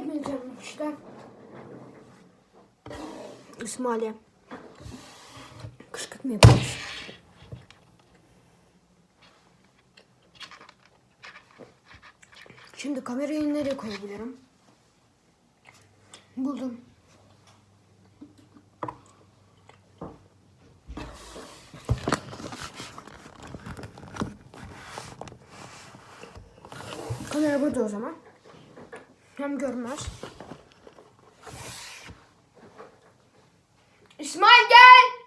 etmeyeceğim işte. İsmail'e kışkırtma yapıyoruz. Şimdi kamerayı nereye koyabilirim? Buldum. Kamera burada o zaman. Hem görmez. İsmail gel.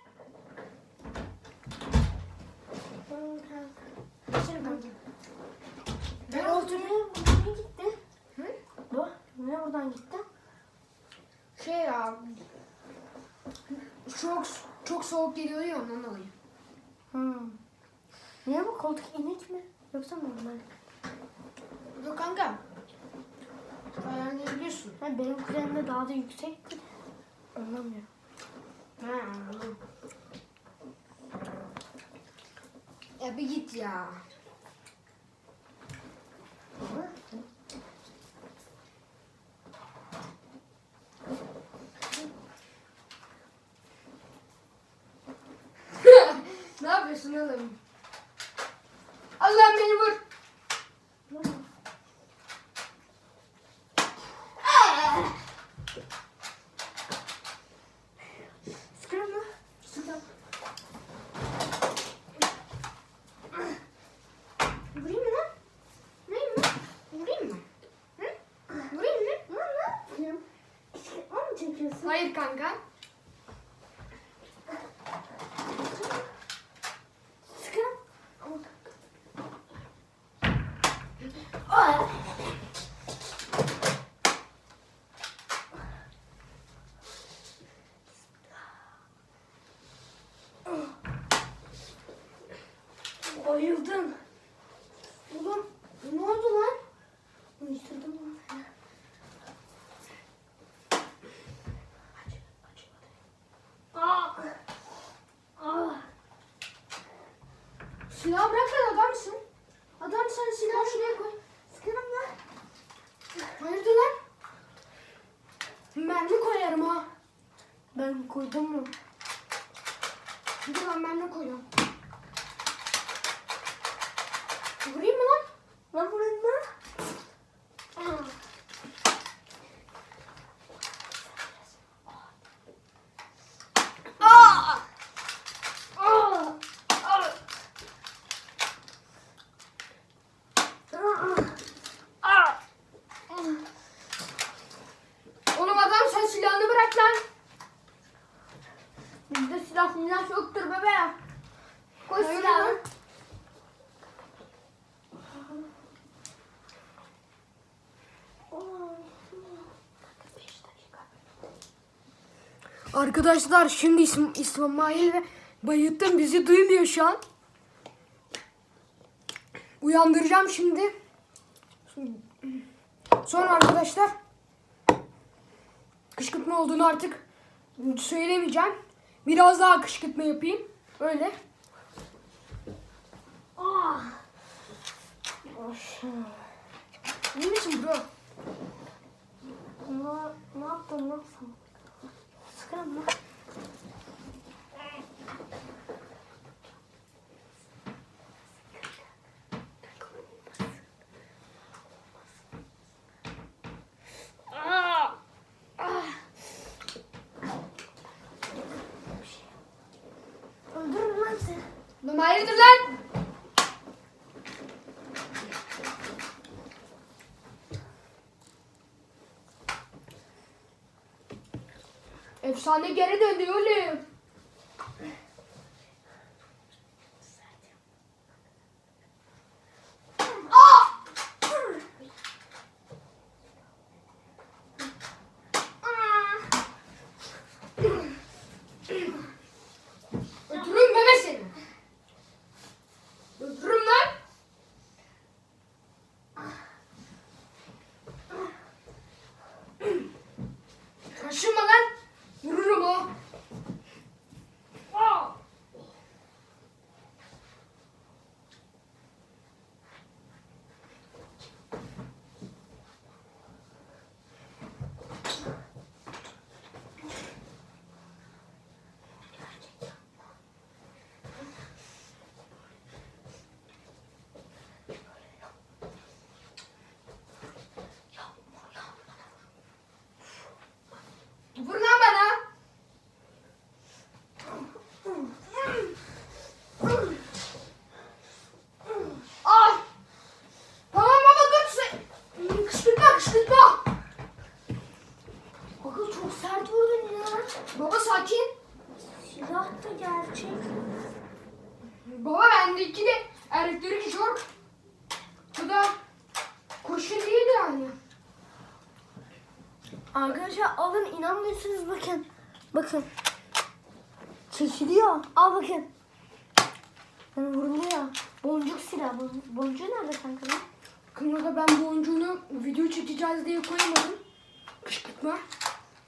Ben oturuyorum. Nereye gitti? Hı? Bu? Niye buradan gitti? Şey ya. Çok çok soğuk geliyor ya ondan dolayı. Hmm. Niye bu koltuk inek mi? Yoksa normal? Yok kanka. Ha, benim kuzenimde daha da yüksekti. Anlamıyorum. Ha anladım. Ya bir git ya. ne yapıyorsun oğlum? Allah'ım beni vur. Sıkıyor mu? Sıkı. Vurayım mı lan? Vurayım mı? Vurayım mı? Hı? Vurayım mı? Lan ne yapayım? Kışkırtma mı çekiyorsun? Hayır kanka. Sıkın. Ay. Bayıldım. Oğlum ne oldu lan? Uyuşturdum onu. Aa. Aa. Silahı bırak lan adamsın. Adam sen silahı şuraya koy. Sıkırım lan. Hayırdır lan? Mermi koyarım ha. Ben koydum mu? Dur lan mermi koyuyorum. Vurayım mı lan? Lan vurayım lan. Aa. Aa! Aa! Aa! Aa! Oğlum adam sen silahını bırak lan. Bizde silah milah yoktur bebeğim. Koy Hayır silahını. lan. Arkadaşlar şimdi İsm İsmail ve Bayıttım bizi duymuyor şu an. Uyandıracağım şimdi. Sonra arkadaşlar kışkırtma olduğunu artık söylemeyeceğim. Biraz daha kışkırtma yapayım. Öyle. Ah. İyi bro? Ne, ne yaptın lan sen? Sıkırım lan. Aa! Ah! Öldürürüm lan seni. Lan hayırdır? Efsane geri döndü oğlum. Öldürürüm bebe seni. Öldürürüm lan. Kaşınma lan. Vururum ha. Baba sakin. Silah da gerçek. Baba bendeki de elektrik şok. Bu da kurşun değil yani. Arkadaşlar alın inanmıyorsunuz bakın. Bakın. Çekiliyor. Al bakın. Yani vuruluyor. Boncuk silah. Bon- Boncuğu nerede kanka lan? Kanka ben boncuğunu video çekeceğiz diye koymadım. Kışkırtma.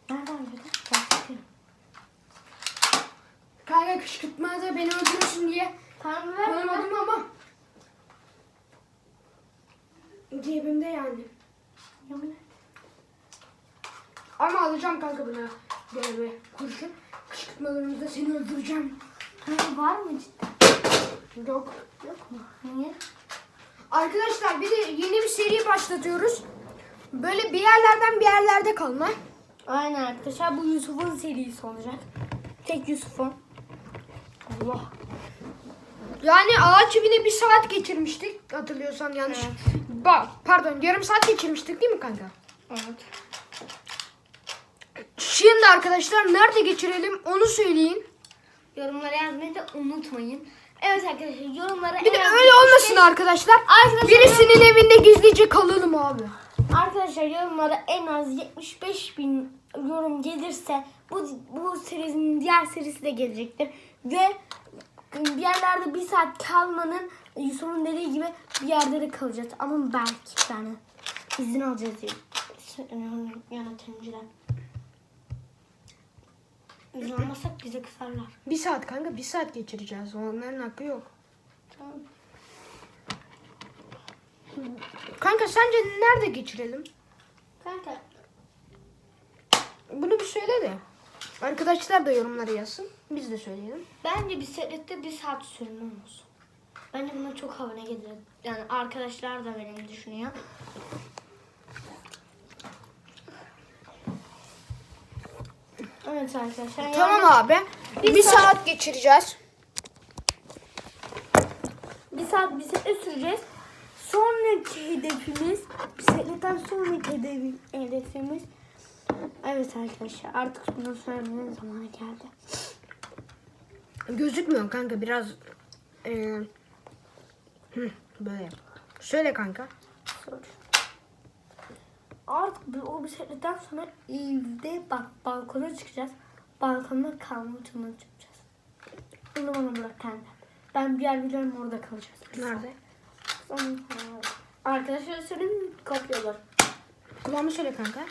Nereden? Gerçekten. Kanka kışkırtma da beni öldürürsün diye Tamam ver. ver. koymadım ama. Cebimde yani. Yemin. Ama alacağım kanka buna bir kurşun. Kışkırtmalarımızda seni öldüreceğim. Kanka var mı cidden? Yok. Yok mu? Niye? Arkadaşlar bir de yeni bir seri başlatıyoruz. Böyle bir yerlerden bir yerlerde kalma. Aynen arkadaşlar bu Yusuf'un serisi olacak. Tek Yusuf'un. Allah. Yani ağaç evine bir saat geçirmiştik hatırlıyorsan yanlış. Bak pardon yarım saat geçirmiştik değil mi kanka? Evet. Şimdi arkadaşlar nerede geçirelim onu söyleyin. Yorumlara yazmayı da unutmayın. Evet arkadaşlar yorumlara Bir de en az öyle olmasın 75 arkadaşlar. Arkadaşlar- Birisinin evinde gizlice kalalım abi. Arkadaşlar yorumlara en az 75 bin yorum gelirse bu, bu serinin diğer serisi de gelecektir. Ve bir yerlerde bir saat kalmanın Yusuf'un dediği gibi bir yerde de kalacağız. Ama belki yani izin alacağız diye. Yönetimciler. İzin almasak bize kısarlar. Bir saat kanka bir saat geçireceğiz. Onların hakkı yok. Tamam. Kanka sence nerede geçirelim? Kanka Bunu bir söyle de. Arkadaşlar da yorumlara yazsın. Biz de söyleyelim. Bence bisiklette bir saat sürme olsun. Bence buna çok havana gelir. Yani arkadaşlar da benim düşünüyor. Evet arkadaşlar. Tamam yani abi. bir Bir, saat- saat geçireceğiz. Bir saat bisiklet süreceğiz. Sonraki hedefimiz bisikletten sonraki hedefim, hedefimiz Evet arkadaşlar artık bunu söylemenin zamanı geldi. Gözükmüyor kanka biraz hı, böyle. Söyle kanka. Artık o bisikletten sonra evde bak balkona çıkacağız. Balkonda kalma turuna çıkacağız. Bunu bana bırak kanka. Ben bir yer biliyorum orada kalacağız. Nerede? Sonra- Arkadaşlar söyleyeyim kopyalar. Kulağımı söyle kanka.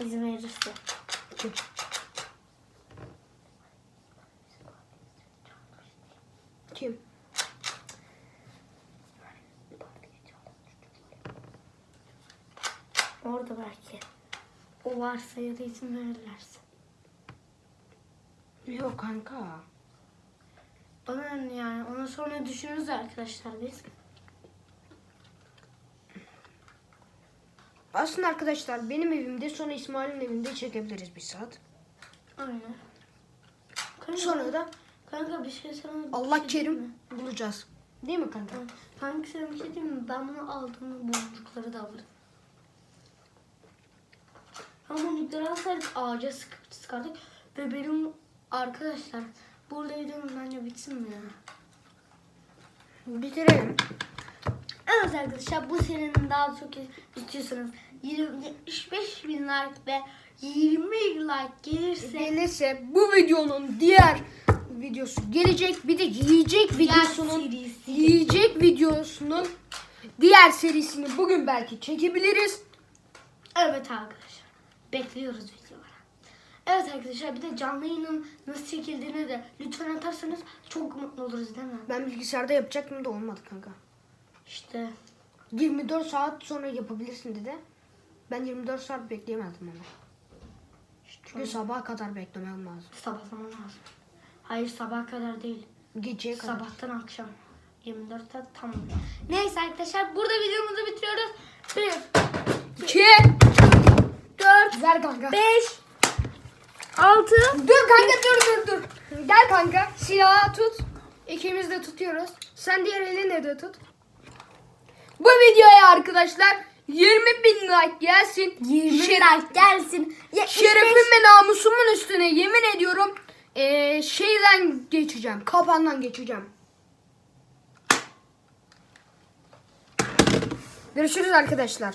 İzin verirse. Kim? Orada belki. O varsa ya da izin verirlerse. Yok kanka. Ne yani onu sonra düşünürüz arkadaşlar biz. Aslında arkadaşlar benim evimde sonra İsmail'in evinde çekebiliriz bir saat. Aynen. Kanka, Sonra da kanka bir şey sana bir Allah şey diyeyim mi? kerim bulacağız. Değil mi kanka? Kanka sana bir şey diyeyim mi? Ben bunu aldığımda boncukları da alırım. Ama boncukları alsaydık ağaca sık sıkardık. Ve benim arkadaşlar burada videomuz bence bitsin mi ya? Bitirelim. Evet arkadaşlar bu serinin daha çok istiyorsanız 20 75 bin like ve 20 like gelirse Gelirse bu videonun diğer videosu gelecek. Bir de yiyecek videosunun serisi. yiyecek videosunun diğer serisini bugün belki çekebiliriz. Evet arkadaşlar. Bekliyoruz videolara. Evet arkadaşlar bir de canlı yayının nasıl çekildiğini de lütfen atarsanız çok mutlu oluruz değil mi? Ben bilgisayarda yapacaktım da olmadı kanka. İşte 24 saat sonra yapabilirsin dedi. Ben 24 saat bekleyemezdim ama. Çünkü sabaha kadar beklemem lazım. sabah zaman lazım. Hayır sabah kadar değil. Geceye kadar. Sabahtan akşam. 24 saat tamam. Neyse arkadaşlar burada videomuzu bitiriyoruz. 1, 2 4, Ver kanka. 5 6 Dur kanka dur dur dur. Gel kanka. Silahı tut. İkimiz de tutuyoruz. Sen diğer elinle de tut. Bu videoya arkadaşlar 20 bin like gelsin. 20 Şeref, like gelsin. 75... Şerefim ve namusumun üstüne yemin ediyorum ee, şeyden geçeceğim. Kapandan geçeceğim. Görüşürüz arkadaşlar.